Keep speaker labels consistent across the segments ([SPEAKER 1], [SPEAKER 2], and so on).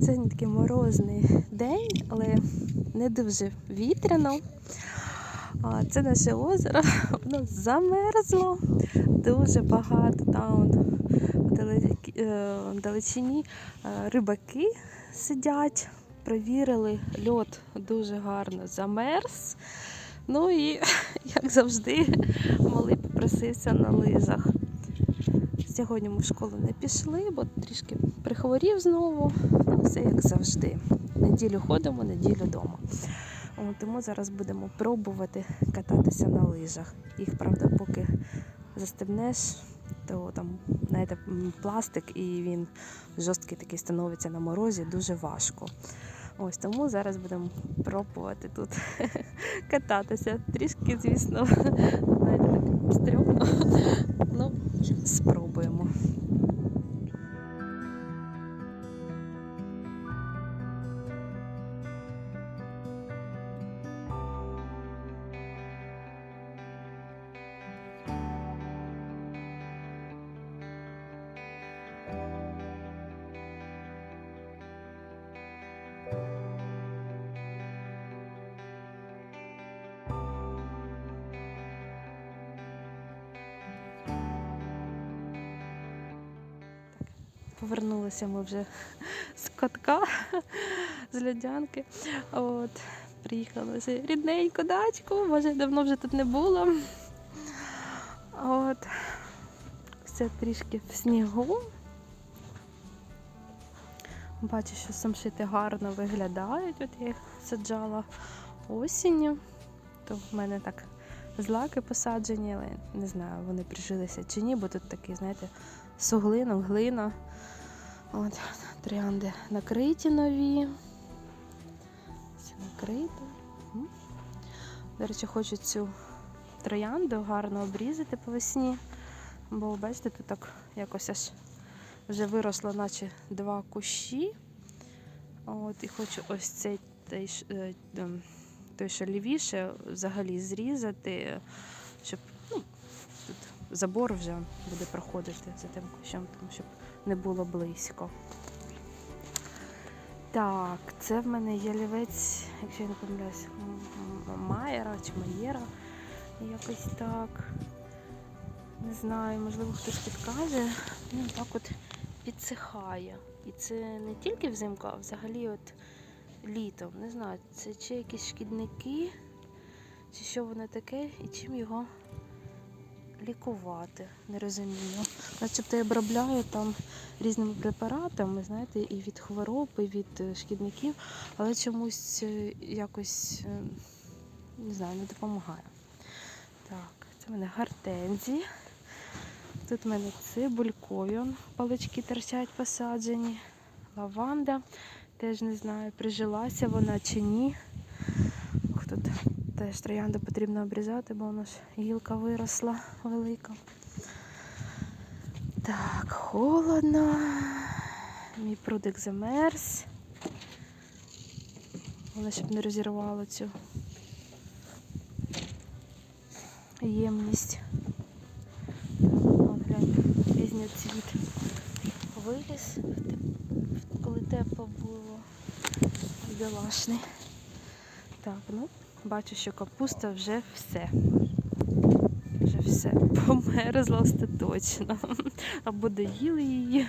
[SPEAKER 1] Сьогодні такий морозний день, але не дуже вітряно. Це наше озеро, воно замерзло. Дуже багато там вдалекі- е, вдалечині е, рибаки сидять. Провірили, льод дуже гарно замерз. Ну і, як завжди, малий попросився на лижах. Сьогодні ми в школу не пішли, бо трішки прихворів знову. Все як завжди. Неділю ходимо, неділю вдома. Тому зараз будемо пробувати кататися на лижах. Їх, правда, поки застебнеш, то там, знаєте, пластик і він жорсткий такий становиться на морозі, дуже важко. Ось тому зараз будемо пробувати тут кататися. Трішки, звісно, знаєте, так стрьомно. Повернулися ми вже з катка, з льодянки. От, приїхали вже рідненьку дачку, може давно вже тут не було. От, все трішки в снігу. Бачу, що самшити гарно виглядають. От я їх саджала осінню. То в мене так злаки посаджені, але не знаю, вони прижилися чи ні, бо тут такий, знаєте, суглинок, глина. От, троянди накриті нові. Все накрито. До речі, хочу цю троянду гарно обрізати по весні. Бо бачите, тут так якось аж вже виросло, наче два кущі. От, і хочу ось цей той, е, ем, той що лівіше, взагалі зрізати, щоб ну, тут забор вже буде проходити за тим кущем, тому щоб не було близько. Так, це в мене ялівець, якщо я не помиляюсь, Майера чи Маєра. Якось так. Не знаю, можливо, хтось підкаже. Він так от підсихає. І це не тільки взимку, а взагалі от літом. Не знаю, це чи якісь шкідники, чи що воно таке, і чим його лікувати. Не розумію. Начебто я обробляю там різними препаратами, знаєте, і від хвороб, і від е, шкідників, але чомусь е, якось е, не знаю, не допомагає. Так, це в мене гортензії. Тут в мене цибулькові, палички торчать посаджені. Лаванда. Теж не знаю, прижилася вона чи ні. Теж троянду потрібно обрізати, бо вона ж гілка виросла велика. Так, холодно. Мій прудик замерз. Вона щоб не розірвало цю ємність. От гляньте, пізньоцвіт виліз, коли тепло було. Бідолашний. Так, ну, бачу, що капуста вже все. Вже все померзла остаточно. Або доїли її.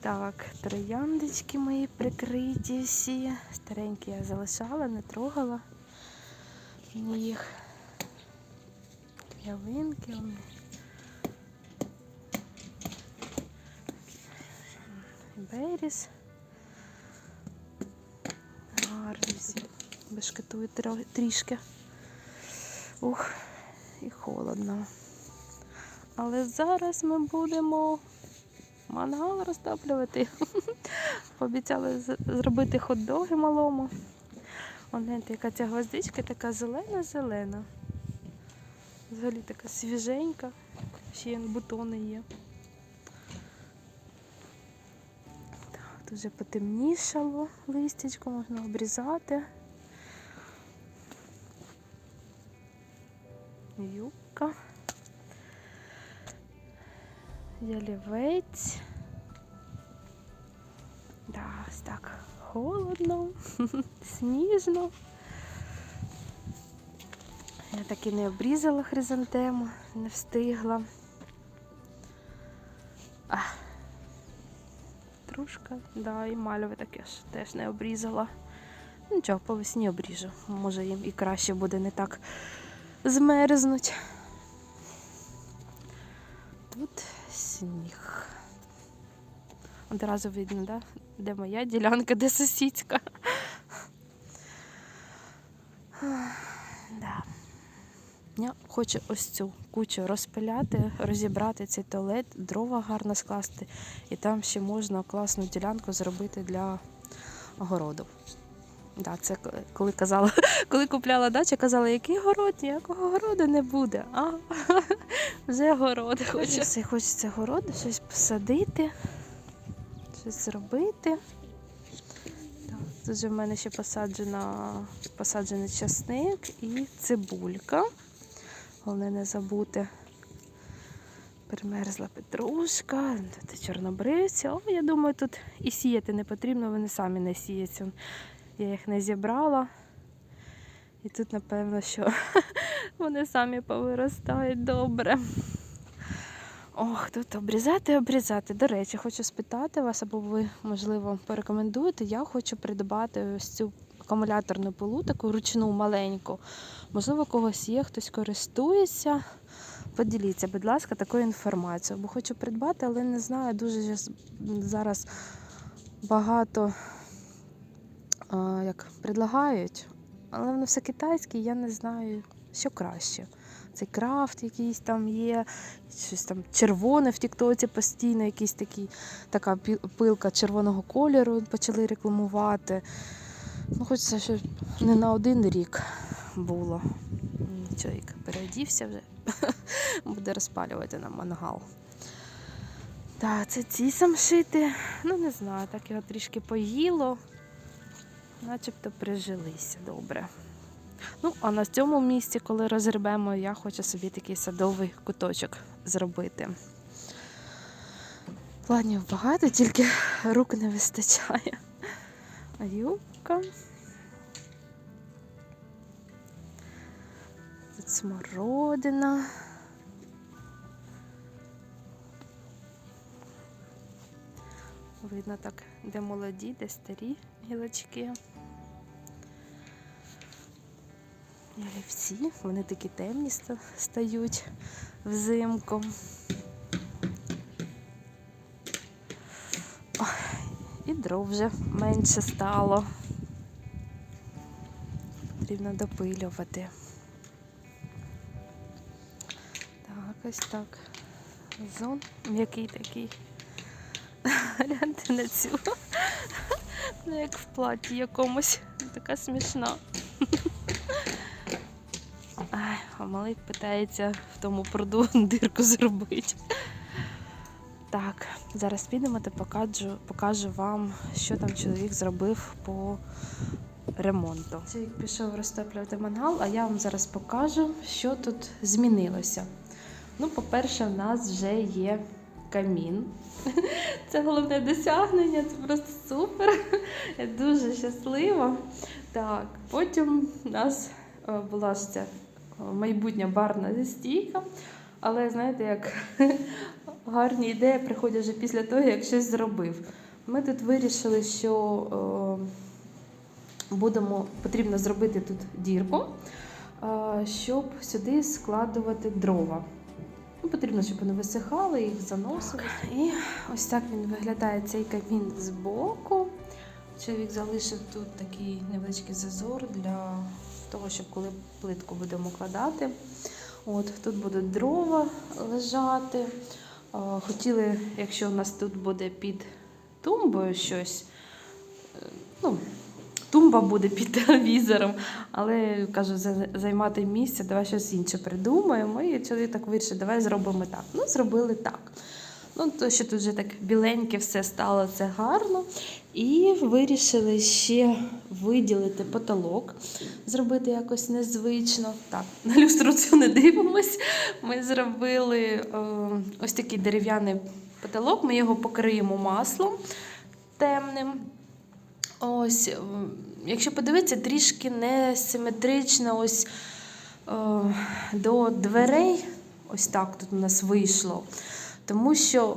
[SPEAKER 1] Так, трояндочки мої прикриті всі. Старенькі я залишала, не трогала їх. Ялинки. Беріс. Гарні всі. Бешкетують трішки. Ух, і холодно. Але зараз ми будемо мангал розтоплювати. Пообіцяли зробити хот-доги малому. Гляньте, яка ця гвоздичка така зелена-зелена. Взагалі така свіженька. Ще бутони є. Так, тут вже потемнішало листячко, можна обрізати. Юбка. Ялівець. Да, Ось так холодно, сніжно. Я так і не обрізала хризантему, не встигла. А. Трошка, да, і мальове таке ж теж не обрізала. Нічого, по весні обріжу. Може їм і краще буде не так змерзнуть. Тут сніг. Одразу видно, да? де моя ділянка, де сусідська. Да. Я хочу ось цю кучу розпиляти, розібрати цей туалет, дрова гарно скласти, і там ще можна класну ділянку зробити для огороду. Да, це коли казала, коли купляла дачу, казала, який город, ніякого городу не буде. А вже город хоче. Все хочеться городу, щось посадити, щось зробити. Тут же в мене ще посаджена, посаджений часник і цибулька. Головне не забути. Примерзла петрушка, чорнобривці. О, я думаю, тут і сіяти не потрібно, вони самі не сіяться. Я їх не зібрала. І тут, напевно, що вони самі повиростають добре. Ох, тут обрізати, обрізати. До речі, хочу спитати вас, або ви, можливо, порекомендуєте. Я хочу придбати ось цю акумуляторну пилу, таку ручну маленьку. Можливо, когось є, хтось користується. Поділіться, будь ласка, такою інформацією. Бо хочу придбати, але не знаю, дуже зараз багато як предлагають, але воно все китайське, я не знаю, що краще. Цей крафт якийсь там є, щось там червоне в Тіктоці постійно, якийсь такий, така пилка червоного кольору почали рекламувати. Ну, хочеться, щоб не на один рік було. Чоловік переодівся вже, буде розпалювати на мангал. Так, це ці самшити. Ну, не знаю, так його трішки поїло начебто прижилися добре. Ну, а на цьому місці, коли розгребемо, я хочу собі такий садовий куточок зробити. Планів багато, тільки рук не вистачає. А юбка. Тут смородина. Видно так, де молоді, де старі гілочки. Олівці, вони такі темні стають взимку. І дров вже менше стало. Потрібно допилювати. Так, ось так. Зон м'який такий. Гляньте на цю. Ну, як в платі якомусь. Така смішна. А малий питається в тому пруду дирку зробити. Так, зараз підемо та покажу, покажу вам, що там чоловік зробив по ремонту. Чоловік пішов розтоплювати мангал, а я вам зараз покажу, що тут змінилося. Ну, по-перше, в нас вже є камін. Це головне досягнення, це просто супер. Я дуже щаслива. Так, потім у нас е, була ж ця майбутня барна стійка. Але знаєте, як гарні ідеї приходять вже після того, як щось зробив. Ми тут вирішили, що е, будемо, потрібно зробити тут дірку, е, щоб сюди складувати дрова. Ну, потрібно, щоб вони висихали, їх заносили. І ось так він виглядає цей камін збоку. Чоловік залишив тут такий невеличкий зазор для того, щоб коли плитку будемо кладати. От, тут будуть дрова лежати. Хотіли, якщо у нас тут буде під тумбою щось, е, ну, тумба буде під телевізором, але кажу, займати місце, давай щось інше придумаємо. І чоловік так вирішив, давай зробимо так. Ну, зробили так. Ну, то, що тут вже так біленьке все стало, це гарно. І вирішили ще виділити потолок, зробити якось незвично. Так, на люстру цю не дивимось. Ми зробили е, ось такий дерев'яний потолок, ми його покриємо маслом темним. Ось, якщо подивитися, трішки несиметрично ось е, до дверей. Ось так тут у нас вийшло. Тому що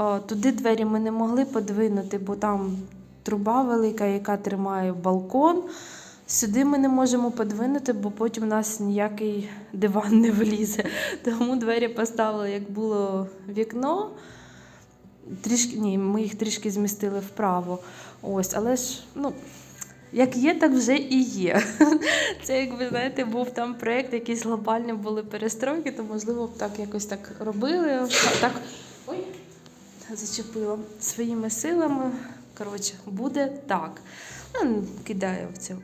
[SPEAKER 1] е, туди двері ми не могли подвинути, бо там труба велика, яка тримає балкон. Сюди ми не можемо подвинути, бо потім у нас ніякий диван не влізе. Тому двері поставили, як було вікно. Трішки, ні, ми їх трішки змістили вправо. Ось, але ж, ну, як є, так вже і є. Це, як ви знаєте, був там проєкт, якісь глобальні були перестройки, то можливо б так якось так робили. Так, ой, зачепила своїми силами. Коротше, буде так. Ну, кидаю в це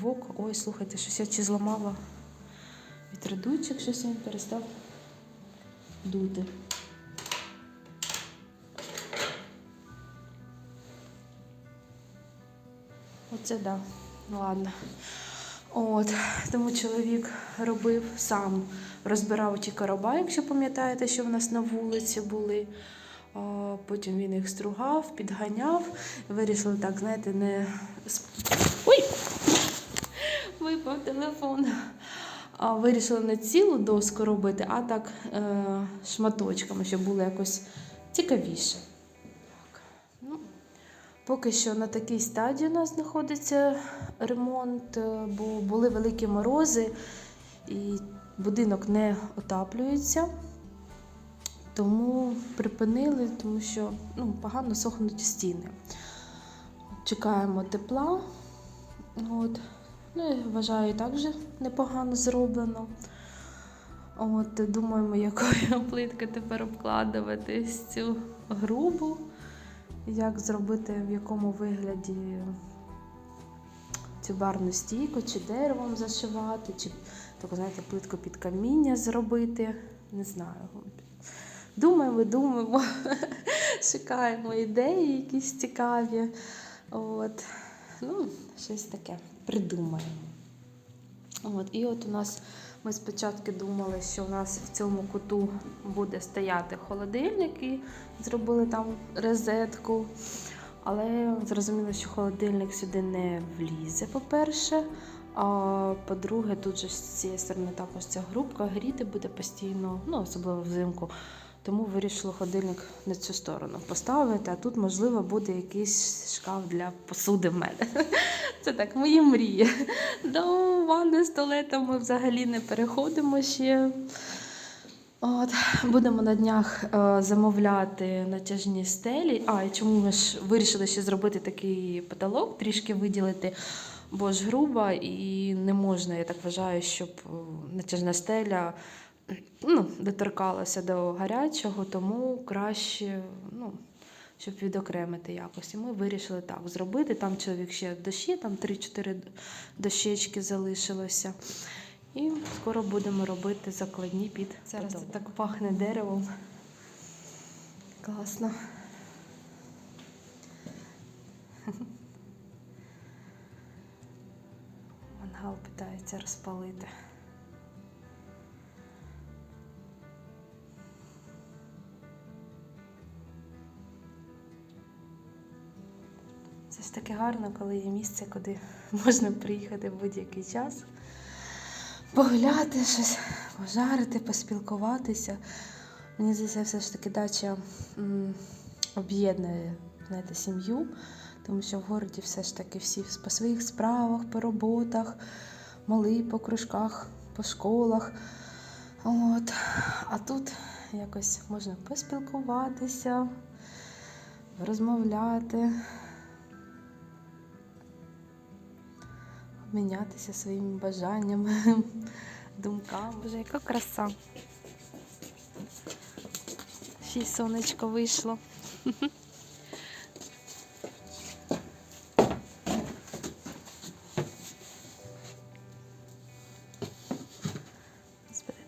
[SPEAKER 1] в око. Ой, слухайте, щось я чи зламала вітродуйчик, щось він перестав дути. Оце да. Ладно. От, тому чоловік робив сам, розбирав ті короба, якщо пам'ятаєте, що в нас на вулиці були. Потім він їх стругав, підганяв. Вирішили так, знаєте, не. Ой! Випав телефон. Вирішили не цілу доску робити, а так е, шматочками, щоб було якось цікавіше. Поки що на такій стадії у нас знаходиться ремонт, е, бо були великі морози і будинок не отаплюється. Тому припинили, тому що ну, погано сохнуть стіни. Чекаємо тепла. От. Ну, і вважаю, і так же непогано зроблено. От, думаємо, якою плиткою тепер обкладувати цю грубу як зробити, в якому вигляді цю барну стійку, чи деревом зашивати, чи таку, знаєте, плитку під каміння зробити. Не знаю. Думаємо, думаємо, шукаємо ідеї якісь цікаві. От. Ну, щось таке придумаємо. От, і от у нас ми спочатку думали, що у нас в цьому куту буде стояти холодильник і зробили там розетку. Але зрозуміло, що холодильник сюди не влізе, по-перше. А по-друге, тут же з цієї сторони також ця грубка гріти буде постійно, ну особливо взимку. Тому вирішила холодильник на цю сторону поставити, а тут, можливо, буде якийсь шкаф для посуди в мене. Це так, мої мрії. До ванни з ми взагалі не переходимо ще. От, будемо на днях е, замовляти натяжні стелі. А, і чому ми ж вирішили ще зробити такий потолок, трішки виділити, бо ж груба і не можна, я так вважаю, щоб е, натяжна стеля ну, доторкалася до гарячого, тому краще, ну, щоб відокремити якось. І ми вирішили так зробити. Там чоловік ще дощі, там 3-4 дощечки залишилося. І скоро будемо робити закладні під. Зараз це так пахне деревом. Класно. Мангал питається розпалити. Таке гарно, коли є місце, куди можна приїхати в будь-який час, погуляти, щось пожарити, поспілкуватися. Мені здається, все ж таки дача об'єднує знаєте, сім'ю, тому що в городі все ж таки всі по своїх справах, по роботах, мали по кружках, по школах. От. А тут якось можна поспілкуватися, розмовляти. Обмінятися своїми бажаннями, думками. Боже, яка краса. Ще й сонечко вийшло.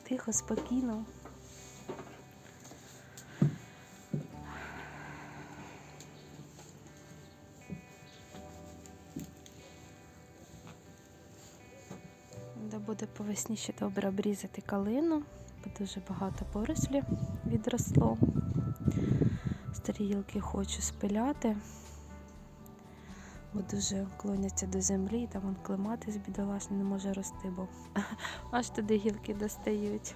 [SPEAKER 1] Тихо, спокійно. Де буде по весні ще добре обрізати калину, бо дуже багато порослі відросло. Старі гілки хочу спиляти, бо дуже клоняться до землі, там он клематис бідолашний не може рости, бо аж туди гілки достають.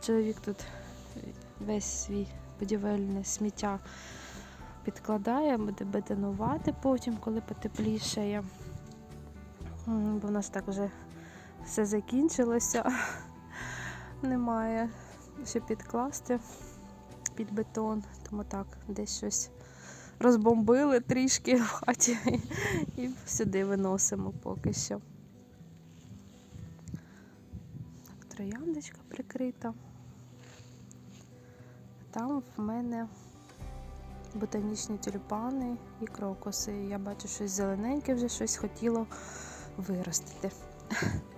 [SPEAKER 1] Чоловік тут весь свій будівельне сміття підкладає, буде бетонувати потім, коли потеплішає. Бо в нас так вже все закінчилося. Немає що підкласти під бетон, тому так, десь щось розбомбили трішки в хаті і сюди виносимо поки що. Трояндочка прикрита. Там в мене ботанічні тюльпани і крокуси. Я бачу щось зелененьке, вже щось хотіло виростити.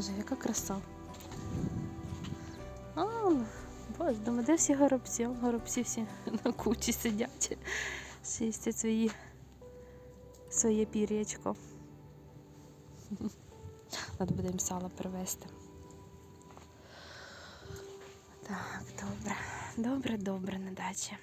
[SPEAKER 1] Боже, яка краса. А, боже, думаю, де всі горобці? Горобці всі на кучі сидять, чистять свої, своє пір'ячко. Треба буде їм сало привезти. Так, добре. Добре, добре на дачі.